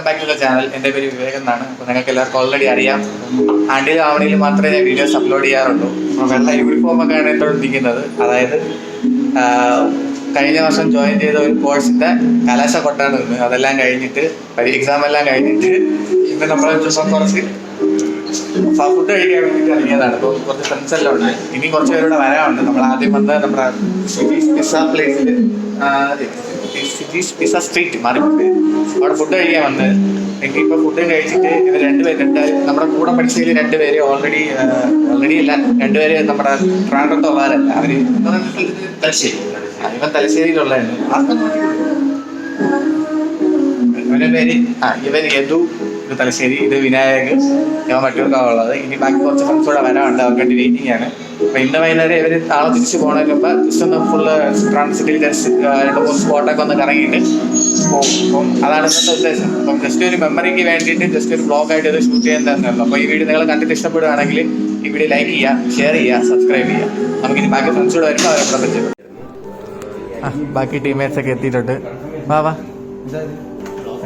Welcome back to the channel എന്റെ പേര് വിവേക് എന്നാണ്. അപ്പോൾ നിങ്ങൾക്ക് എല്ലാവർക്കും ഓൾറെഡി അറിയാം. ആണ്ടിലും ആവണിയിലും മാത്രമേ ഞാൻ വീഡിയോസ് അപ്ലോഡ് ചെയ്യാറുള്ളൂ. വെള്ള യൂണിഫോം ഒക്കെയാണ് എന്നോട് ഇരിക്കുന്നത് അതായത് കഴിഞ്ഞ വർഷം ജോയിൻ ചെയ്ത ഒരു കോഴ്സിന്റെ കലാശ കൊട്ടാണ് നിന്ന് അതെല്ലാം കഴിഞ്ഞിട്ട് എക്സാം എല്ലാം കഴിഞ്ഞിട്ട് ഇന്ന് നമ്മൾ കുറച്ച് ഫുഡ് കഴിക്കാൻ വേണ്ടിയിട്ട് ഇറങ്ങിയതാണ്. ഇപ്പോൾ കുറച്ച് ഫ്രണ്ട്സ് എല്ലാം ഉണ്ട്. ഇനി കുറച്ച് പേരുടെ വരാനുണ്ട്. നമ്മൾ ആദ്യം വന്ന് നമ്മുടെ പിസ്സ പ്ലേസിൽ സിറ്റീസ് പിസ സ്ട്രീറ്റ് മാറിപ്പോയി അവിടെ ഫുഡ് കഴിക്കാൻ വന്ന്. എനിക്ക് ഇപ്പോൾ ഫുഡ് കഴിച്ചിട്ട് ഇവർ രണ്ടുപേര് രണ്ട് നമ്മുടെ കൂടെ പഠിച്ചതിൽ രണ്ടുപേര് ഓൾറെഡി ഓൾറെഡി അല്ല. രണ്ടുപേര് നമ്മുടെ ട്രാൻഡത്തുള്ളവരല്ല അവർ തലശ്ശേരി. ഇവൻ തലശ്ശേരിയിലുള്ളതാണ്. ഇവന്റെ പേര് ആ ഇവൻ യദു. തലശ്ശേരി ഇത് വിനായക് ഞാൻ മറ്റൂർക്കാവുള്ളത് ഇനി ബാക്കി കുറച്ച് ഫ്രണ്ട്സ് കൂടെ വരാനുണ്ട് അവർക്ക് വേണ്ടി വെയിറ്റിംഗ് ആണ് അപ്പൊ ഇന്ന് വൈകുന്നേരം ഇവർ നാളെ തിരിച്ചു പോകണതിന് മുമ്പ് ജസ്റ്റ് ഒന്ന് ഫുള്ള് ട്രാൻസിറ്റിൽ ജസ്റ്റ് രണ്ട് മൂന്ന് സ്പോട്ടൊക്കെ ഒന്ന് കറങ്ങിയിട്ട് പോകും അതാണ് ഇന്നത്തെ ഉദ്ദേശം അപ്പം ജസ്റ്റ് ഒരു മെമ്മറിക്ക് വേണ്ടിയിട്ട് ജസ്റ്റ് ഒരു ബ്ലോഗ് ആയിട്ട് ഇത് ഷൂട്ട് ചെയ്യാൻ തന്നെയുള്ളൂ അപ്പോൾ ഈ വീഡിയോ നിങ്ങൾ കണ്ടിട്ട് ഇഷ്ടപ്പെടുകയാണെങ്കിൽ ഈ വീഡിയോ ലൈക്ക് ചെയ്യുക ഷെയർ ചെയ്യുക സബ്സ്ക്രൈബ് ചെയ്യുക നമുക്ക് ഇനി ബാക്കി ഫ്രണ്ട്സ് കൂടെ വരുമ്പോൾ അവരെ പറ്റും ബാക്കി ടീംമേറ്റ്സ് ഒക്കെ എത്തിയിട്ടുണ്ട് വാ വാ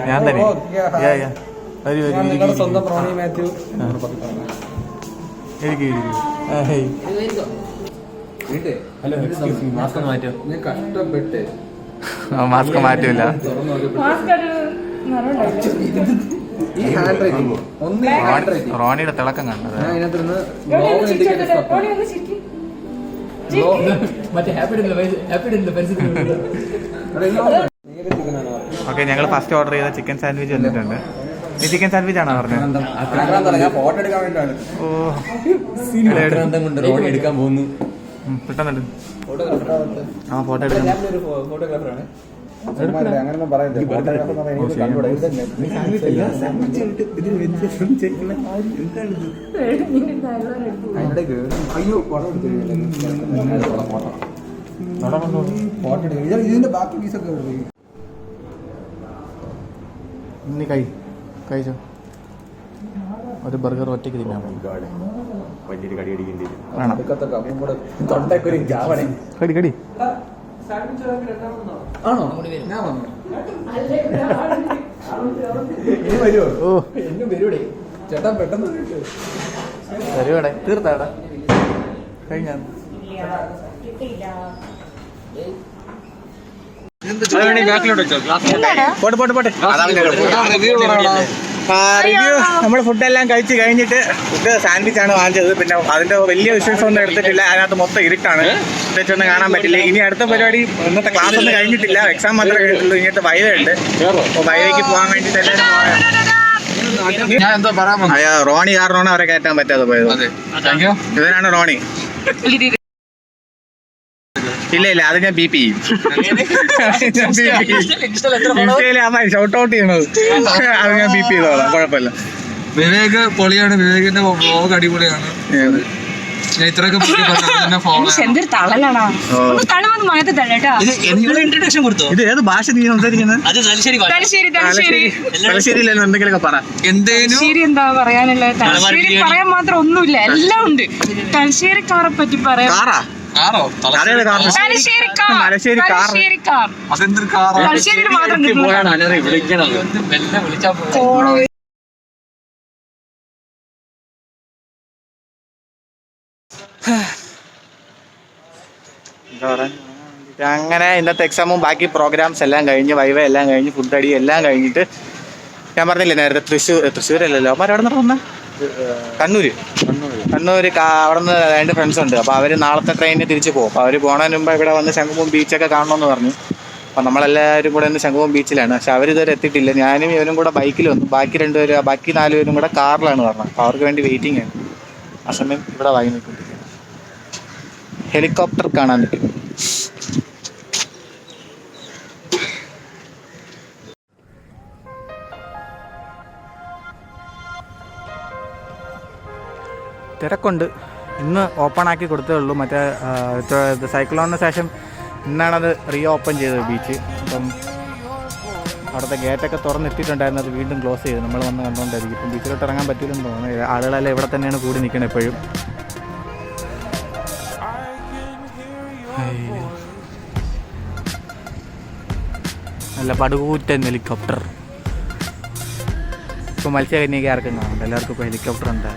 ഞാൻ തന്നെ നിങ്ങളുടെ സ്വന്തം പ്രോണി മാത്യു മാസ്ക് കഷ്ടപ്പെട്ട് മാറ്റില്ല റോണിയുടെ തിളക്കം കണ്ടത്. ഓക്കെ ഞങ്ങൾ ഫസ്റ്റ് ഓർഡർ ചെയ്ത ചിക്കൻ സാൻഡ്വിച്ച് വന്നിട്ടുണ്ട്. ചിക്കൻ സാൻഡ്വിച്ച് ആണോ പറഞ്ഞത്? ഓ. ആക്രാന്തം കൊണ്ട് റോഡ് എടുക്കാൻ പോകുന്നു. ഉം, പെട്ടെന്നുണ്ട് ആ ഫോട്ടോ എടുക്കാം. ഫോട്ടോഗ്രാഫറാണ്. അങ്ങനെയൊന്നും ഇതിന്റെ ബാക്കി പീസൊക്കെ കൈ. കഴിച്ചോ? ഒരു ബർഗർ ഒറ്റയ്ക്ക് തിന്നാൻ വലിയൊരു കടി അടിക്കേണ്ടി കൂടെ കടി. ആണോ? ഓ. എന്നും വരൂടെ ചേട്ടാ പെട്ടെന്ന് വരൂ. വരുവാടെ? തീർത്താടാ. കഴിഞ്ഞാ? പോട്ടെ പോട്ടെ പോട്ടെ. റിവ്യൂ നമ്മൾ ഫുഡെല്ലാം കഴിച്ച് കഴിഞ്ഞിട്ട് ഫുഡ് സാൻഡ്വിച്ച് ആണ് വാങ്ങിച്ചത്. പിന്നെ അതിന്റെ വലിയ വിഷ്വൽസ് ഒന്നും എടുത്തിട്ടില്ല. അതിനകത്ത് മൊത്തം ഇരുട്ടാണ് ഒന്നും കാണാൻ പറ്റില്ല. ഇനി അടുത്ത പരിപാടി ഇന്നത്തെ ക്ലാസ് ഒന്നും കഴിഞ്ഞിട്ടില്ല. എക്സാം മാത്രമേ കഴിഞ്ഞിട്ടുള്ളൂ. ഇങ്ങനത്തെ വൈവ ഉണ്ട്. അപ്പോൾ വൈവയ്ക്ക് പോകാൻ വേണ്ടിയിട്ട് എല്ലാവരും ഞാൻ എന്തോ പറയാൻ അയ്യോ റോണി കാരണമാണ് അവരെ കയറ്റാൻ പറ്റാതെ പോയത്. ഇവരാണ് റോണി. ഇല്ല ഇല്ല അത് ഞാൻ ബി പി ചെയ്യും. ഷൗട്ട് ഔട്ട് ചെയ്യണത്. അത് ഞാൻ ബി പി ചെയ്തോളാം കുഴപ്പമില്ല. വിവേക് പൊളിയാണ് വിവേകിന്റെ വ്ലോഗ് അടിപൊളിയാണ്. ഇത് ഏത് ഭാഷ നീ സംസാരിക്കുന്നത് എന്തെങ്കിലുമൊക്കെ പറ. തലശ്ശേരി എന്താ പറയാനുള്ളത്? തലശ്ശേരി പറയാൻ മാത്രം ഒന്നുമില്ല എല്ലാം ഉണ്ട്. തലശ്ശേരിക്കാരെ പറ്റി പറയാം തലശ്ശേരി കാർ. അതെന്തൊരു വിളിക്കണത് മെല്ലെ വിളിച്ചാ അങ്ങനെ ഇന്നത്തെ എക്സാമും ബാക്കി പ്രോഗ്രാംസ് എല്ലാം കഴിഞ്ഞ് വൈവ എല്ലാം കഴിഞ്ഞ് ഫുഡ് അടി എല്ലാം കഴിഞ്ഞിട്ട് ഞാൻ പറഞ്ഞില്ലേ നേരത്തെ തൃശ്ശൂർ തൃശ്ശൂരല്ലല്ലോ? അപ്പം അവിടെ നിന്ന് കണ്ണൂര്. കണ്ണൂര്. കാ- അവിടെ നിന്ന് രണ്ട് ഫ്രണ്ട്സ് ഉണ്ട്. അപ്പോൾ അവർ നാളത്തെ ട്രെയിനിന് തിരിച്ച് പോകും അപ്പോൾ അവർ പോണതിന് മുമ്പ് ഇവിടെ വന്ന് ശംഖുമുഖം ബീച്ചൊക്കെ കാണണമെന്ന് പറഞ്ഞു. അപ്പോൾ നമ്മളെല്ലാവരും കൂടെ ഒന്ന് ശംഖുമുഖം ബീച്ചിലാണ് പക്ഷെ അവരിതുവരെ എത്തിയിട്ടില്ല. ഞാനും ഇവനും കൂടെ ബൈക്കിൽ വന്നു. ബാക്കി രണ്ടുപേരും ബാക്കി നാലുപേരും കൂടെ കാറിലാണ് പറഞ്ഞത് അപ്പോൾ അവർക്ക് വേണ്ടി വെയിറ്റിംഗ് ആണ്. ആ സമയം ഇവിടെ വായി നിൽക്കുന്നു. ഹെലികോപ്റ്റർ കാണാൻ നിൽക്കും തിരക്കുണ്ട്. ഇന്ന് ഓപ്പൺ ആക്കി കൊടുത്തേ ഉള്ളൂ. മറ്റേ സൈക്ലോണിന് ശേഷം ഇന്നാണത് റീ ഓപ്പൺ ചെയ്തത് ബീച്ച് അപ്പം അവിടുത്തെ ഗേറ്റൊക്കെ തുറന്നിട്ടിട്ടുണ്ടായിരുന്നു. അത് വീണ്ടും ക്ലോസ് ചെയ്തു. നമ്മൾ വന്ന് കണ്ടുകൊണ്ടായിരിക്കും ഇപ്പം ബീച്ചിലോട്ട് ഇറങ്ങാൻ പറ്റില്ലെന്ന് തോന്നുന്നു. ആളുകളെല്ലാം ഇവിടെ തന്നെയാണ് കൂടി നിൽക്കുന്നത് എപ്പോഴും നല്ല പടുകൂറ്റൻ ഹെലികോപ്റ്റർ ഇപ്പോൾ മത്സ്യകന്യക ആർക്കും കാണുന്നുണ്ട്. എല്ലാവർക്കും ഇപ്പോൾ ഹെലികോപ്റ്റർ ഉണ്ട്.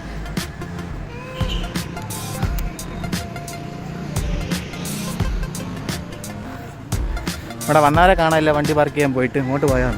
ഇവിടെ വന്നവരെ കാണാനില്ല വണ്ടി പാർക്ക് ചെയ്യാൻ പോയിട്ട് ഇങ്ങോട്ട് പോയാണ്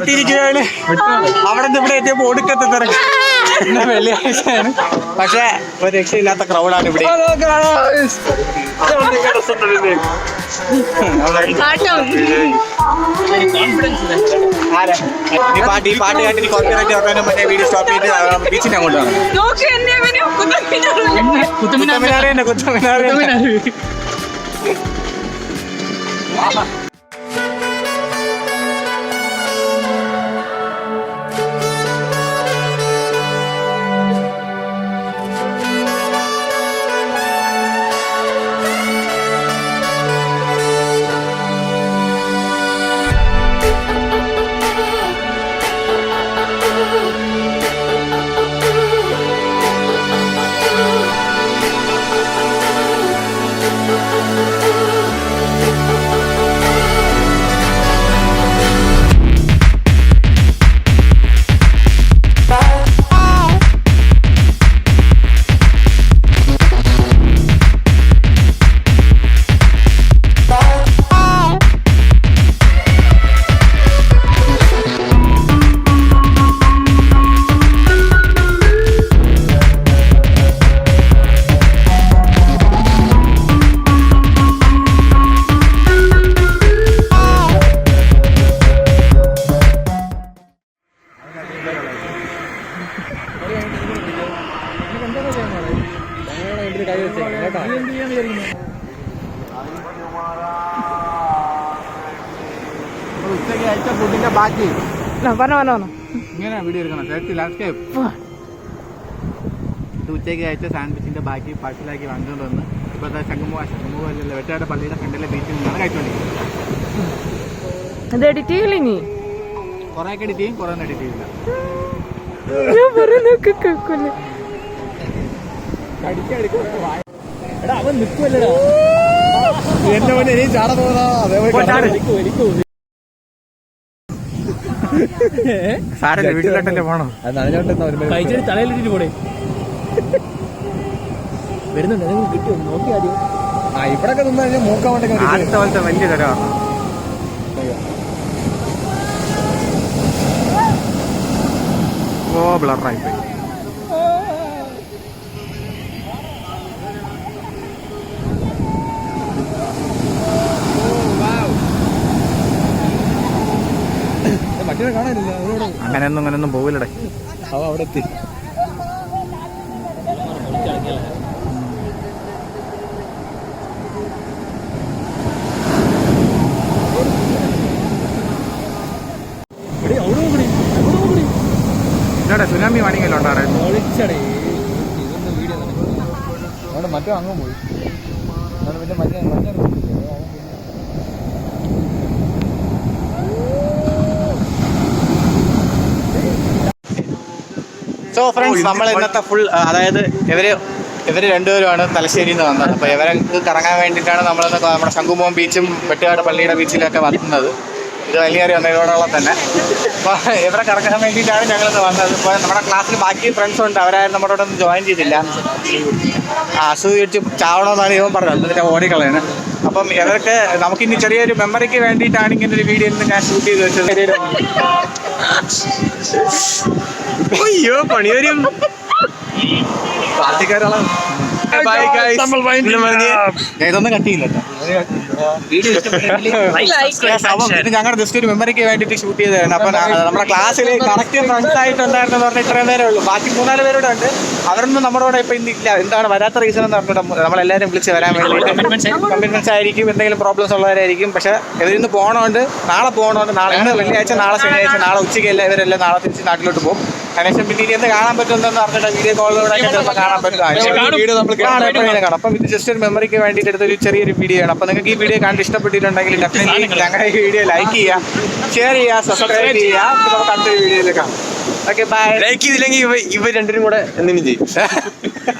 എത്തിയിരിക്കുകയാണ്. അവിടെ നിന്ന് ഇവിടെ എത്തിയപ്പോൾ ഒടുക്കത്തെ തിരക്ക്. ഇന്ന് വെള്ളിയാഴ്ചയാണ്. പക്ഷേ ഒരു രക്ഷയില്ലാത്ത ക്രൗഡാണ് ഇവിടെ? ഈ പാട്ട് ഈ പാട്ട് കേട്ടിട്ട് കോപ്പിറൈറ്റ് വെക്കാനും മറ്റേ വീഡിയോ സ്റ്റോപ്പ് ചെയ്തിട്ട് ബീച്ചിനെ അങ്ങോട്ട് വേണം നോക്ക് കുത്തമിനാറ് തന്നെ കുത്തമിനാറ് ഉച്ചയ്ക്ക് അയച്ച ഫുഡിന്റെ ബാക്കി പറഞ്ഞോ പറഞ്ഞോ. ഇങ്ങനെ വീഡിയോ എടുക്കണം. തേർട്ടി ലാൻഡ്സ്കേപ്പ് ഇത് ഉച്ചയ്ക്ക് അയച്ച സാൻഡ്വിച്ചിന്റെ ബാക്കി പാഴ്സലാക്കി വാങ്ങിക്കൊണ്ട് വന്ന് ഇപ്പോഴത്തെ ശംഖുമുഖ ശംഖുമുഖ അല്ലല്ലോ വെട്ടാട് പള്ളിയുടെ ഫ്രണ്ടിലെ ബീച്ചിൽ നിന്നാണ് കഴിച്ചുകൊണ്ടിരിക്കുന്നത് അത് എഡിറ്റ് ചെയ്യില്ല ഇനി കുറേ ഒക്കെ എഡിറ്റ് ചെയ്യും കുറേ ഒന്നും എഡിറ്റ് ചെയ്യില്ല. ഞാൻ പറയുന്നൊക്കെ കേൾക്കൂല്ലേ എന്റെ ഇനി സാരല്ല വീട്ടിലോട്ടല്ലേ പോണോ? അത് നനഞ്ഞോണ്ടെന്നാ ഒരു തലയിലിട്ട് പോടെ. വരുന്നുണ്ട് നിങ്ങൾ കിട്ടിയോ? നോക്കി ആദ്യം ആ ഇവിടൊക്കെ നിന്നാ കഴിഞ്ഞാൽ മൂക്കാൻ വേണ്ടി ആദ്യത്തെ പോലത്തെ വലിയ തരമാണ് ഓ ബ്ലറായി പോയി. പട്ടിനെ കാണാനില്ല അങ്ങനെയൊന്നും അങ്ങനെയൊന്നും പോകില്ലടേ അവ അവിടെ എത്തി. സുനാമി വേണമെങ്കിലും ഉണ്ടാറേ മറ്റോ അങ്ങ് പോയി. പിന്നെ മറ്റേ മഞ്ഞ സോ ഫ്രണ്ട്സ് നമ്മൾ ഇന്നത്തെ ഫുൾ അതായത് ഇവർ ഇവർ രണ്ടുപേരുമാണ് തലശ്ശേരിയിൽ നിന്ന് വന്നത്. അപ്പോൾ ഇവരെ കറങ്ങാൻ വേണ്ടിയിട്ടാണ് നമ്മൾ നമ്മുടെ ശംഖുമോഹം ബീച്ചും വെട്ടുകാട് പള്ളിയുടെ ബീച്ചിലൊക്കെ വന്നത്. ഇത് വലിയേറി വന്നതോടൊപ്പം തന്നെ. അപ്പോൾ ഇവരെ കറങ്ങാൻ വേണ്ടിയിട്ടാണ് ഞങ്ങളിന്ന് വന്നത്. ഇപ്പൊ നമ്മുടെ ക്ലാസ്സിൽ ബാക്കി ഫ്രണ്ട്സ് ഉണ്ട്. അവരാരും നമ്മുടെ ഒന്നും ജോയിൻ ചെയ്തില്ല. ആ അസൂയിച്ച് ചാവണമെന്നാണ് ഇവൻ പറഞ്ഞത്. എന്നിട്ട് ഓടിക്കളയാണ്. അപ്പം ഇവർക്ക് നമുക്കിനി ചെറിയൊരു മെമ്മറിക്ക് വേണ്ടിയിട്ടാണ് ഇങ്ങനെ ഒരു വീഡിയോ ഇന്ന് ഞാൻ ഷൂട്ട് ചെയ്ത് വെച്ചത്. അയ്യോ പണിയൊരു. പാർട്ടിക്കാരാളാണ്. ഇതൊന്നും കട്ടിയില്ല ഞങ്ങളുടെ ജസ്റ്റ് ഒരു മെമ്മറിക്ക് വേണ്ടിട്ട് ഷൂട്ട് ചെയ്തതാണ്. അപ്പൊ നമ്മുടെ ക്ലാസ്സിൽ കറക്റ്റ് ഫ്രണ്ട്സ് ആയിട്ടുണ്ടായിരുന്നു പറഞ്ഞാൽ ഇത്രയും പേരേ ഉള്ളൂ. ബാക്കി മൂന്നാൽ പേരോട് ഉണ്ട്. അവരൊന്നും നമ്മളോട് ഇപ്പൊ ഇല്ല. എന്താണ് വരാത്ത റീസൺ എന്ന് പറഞ്ഞിട്ട് നമ്മളെല്ലാവരും വിളിച്ച് വരാൻ വേണ്ടി കമ്മിറ്റ്മെന്റ്സ് ആയിരിക്കും. എന്തെങ്കിലും പ്രോബ്ലംസ് ഉള്ളവരായിരിക്കും. പക്ഷെ ഇവരിന്ന് പോകണോണ്ട് നാളെ പോകണോണ്ട് നാളെ ഇന്ന് വെള്ളിയാഴ്ച നാളെ ശനിയാഴ്ച നാളെ ഉച്ചയ്ക്ക് എല്ലാം ഇവരെല്ലാം നാളെ തിരിച്ച് നാട്ടിലോട്ട് പോകും. അതിനുശേഷം പിന്നീട് കാണാൻ പറ്റുമെന്ന് പറഞ്ഞിട്ട് വീഡിയോ കോളിലൂടെ കാണാൻ പറ്റും. വീഡിയോ നമ്മൾ കാണാം. എപ്പോഴേലും കാണാം. അപ്പം ഇത് ജസ്റ്റ് ഒരു മെമ്മറിക്ക് വേണ്ടിയിട്ട് എടുത്ത ഒരു ചെറിയൊരു വീഡിയോ ആണ്. അപ്പം നിങ്ങൾക്ക് ഈ വീഡിയോ കണ്ട് ഇഷ്ടപ്പെട്ടിട്ടുണ്ടെങ്കിൽ ഡെഫിനറ്റ്ലി ഞങ്ങളുടെ ഈ വീഡിയോ ലൈക്ക് ചെയ്യുക ഷെയർ ചെയ്യുക സബ്സ്ക്രൈബ് ചെയ്യുക. നമുക്ക് അടുത്തൊരു വീഡിയോയിൽ കാണാം. ഓക്കെ ബൈ ലൈക്ക് ചെയ്തില്ലെങ്കിൽ ഇവ രണ്ടിനും രണ്ടുപേരും കൂടെ എന്തിനും ചെയ്യും.